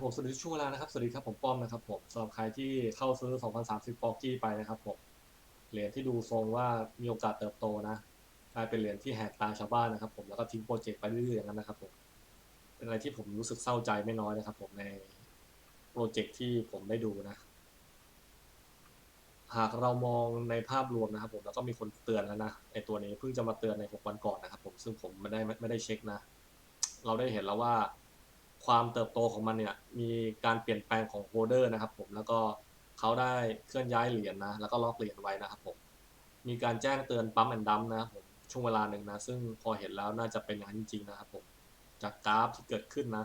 ครับผมสวัสดีทุกช่วงเวลานะครับสวัสดีครับผมป้อมนะครับผมสำหรับใครที่เข้าซื้อ 2030ปอกกี้ไปนะครับผมเหรียญที่ดูทรงว่ามีโอกาสเติบโตนะกลายเป็นเหรียญที่แหกตาชาวบ้านนะครับ ผมแล้วก็ทิ้งโปรเจกต์ไปเรื่อยๆอย่างนั้นนะครับผมเป็นอะไรที่ผมรู้สึกเศร้าใจไม่น้อยนะครับ ผมในโปรเจกต์ที่ผมได้ดูนะ หากเรามองในภาพรวมนะครับ ผมแล้วก็มีคนเตือนแล้วนะไอตัวนี้เพิ่งจะมาเตือนใน 6 วันก่อนนะครับ ผมซึ่งผมไม่ได้ไม่ได้เช็คนะ เราได้เห็นแล้วว่า ความเติบโตของมันเนี่ยมีการเปลี่ยนแปลงของโฮเดอร์นะครับผมแล้วก็เขาได้เคลื่อนย้ายเหรียญนะแล้วก็ล็อกเหรียญไว้นะครับผมมีการแจ้งเตือนปั๊มแอนดัมนะครับผมช่วงเวลาหนึ่งนะซึ่งพอเห็นแล้วน่าจะเป็นอย่างนั้นจริงๆนะครับผมจากกราฟที่เกิดขึ้นนะ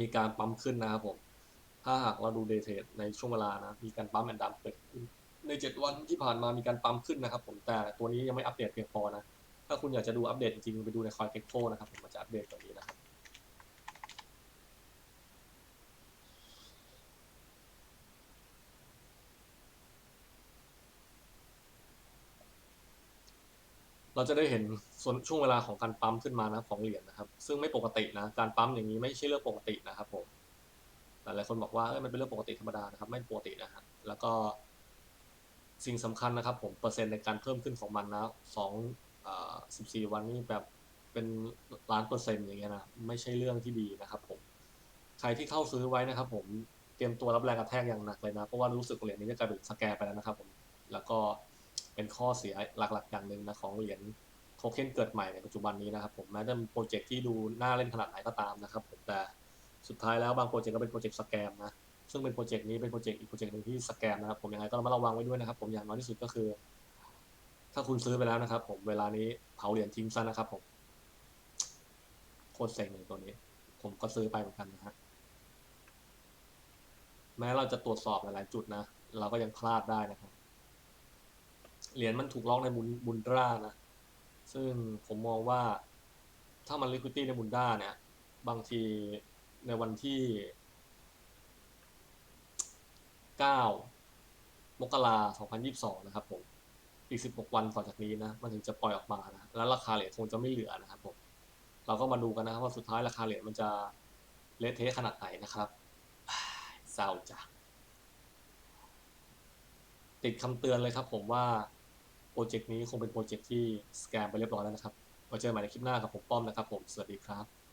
มีการปั๊มขึ้นนะครับผมถ้าหากเราดูเดทเทดในช่วงเวลานะมีการปั๊มแอนดัมเกิดขึ้นใน 7 วันที่ผ่านมามีการปั๊มขึ้นนะครับผมแต่ตัวนี้ยังไม่อัปเดตเพียงพอนะ ถ้าคุณอยากจะดูอัปเดตจริงๆไปดูในคอยเทคโฟนะครับผมมันจะอัปเดตกว่านี้นะครับ เราจะได้เห็นส่วนช่วงเวลาของการปั๊มขึ้นมานะของเหรียญนะครับ ซึ่งไม่ปกตินะการปั๊มอย่างนี้ไม่ใช่เรื่องปกตินะครับผมหลายๆคนบอกว่ามันเป็นเรื่องปกติธรรมดานะครับ ไม่ปกตินะฮะแล้วก็สิ่งสำคัญนะครับ ผมเปอร์เซ็นต์ในการเพิ่มขึ้นของมันนะสองสิบสี่วันนี้แบบเป็นล้านเปอร์เซ็นต์อย่างเงี้ยนะไม่ใช่เรื่องที่ดีนะครับ ผม ใครที่เข้าซื้อไว้นะครับ ผมเตรียมตัวรับแรงกระแทกอย่างหนักเลยนะเพราะว่ารู้สึกเหรียญนี้จะกลายเป็นสแกร์ไปแล้วนะครับ ผมแล้วก็ เป็นข้อเสียหลักๆอย่างหนึ่งนะของเหรียญโทเค็นเกิดใหม่ในปัจจุบันนี้นะครับผมแม้จะเป็นโปรเจกต์ที่ดูน่าเล่นขนาดไหนก็ตามนะครับผมแต่สุดท้ายแล้วบางโปรเจกต์ก็เป็นโปรเจกต์สแกมนะซึ่งเป็นโปรเจกต์นี้เป็นโปรเจกต์อีกโปรเจกต์หนึ่งที่สแกมนะครับผมยังไงก็ระมัดระวังไว้ด้วยนะครับผมอย่างน้อยที่สุดก็คือ ถ้าคุณซื้อไปแล้วนะครับ ผมเวลานี้เผาเหรียญทิ้งซะนะครับผมโคตรเซ็งเลยตัวนี้ ผมก็ซื้อไปเหมือนกันนะฮะแม้เราจะตรวจสอบหลายๆจุดนะ เราก็ยังพลาดได้นะครับ เหรียญมันถูกล็อกในบุนบุนดรานะ ซึ่งผมมองว่าถ้ามัน liquidity ในบุนดราเนี่ย บางทีในวันที่9มกราคม2022นะครับผมอีก16วันต่อจากนี้นะ มันถึงจะปล่อยออกมานะ แล้วราคาเหรียญคงจะไม่เหลือนะครับผม เราก็มาดูกันนะครับว่าสุดท้ายราคาเหรียญมันจะเละเทะขนาดไหนนะครับเศร้าจังติดคำเตือนเลยครับผมว่า โปรเจกต์นี้คงเป็นโปรเจกต์ที่สแกมไปเรียบร้อยแล้วนะครับไว้เจอกันใหม่ในคลิปหน้ากับผมป้อมนะครับผม สวัสดีครับ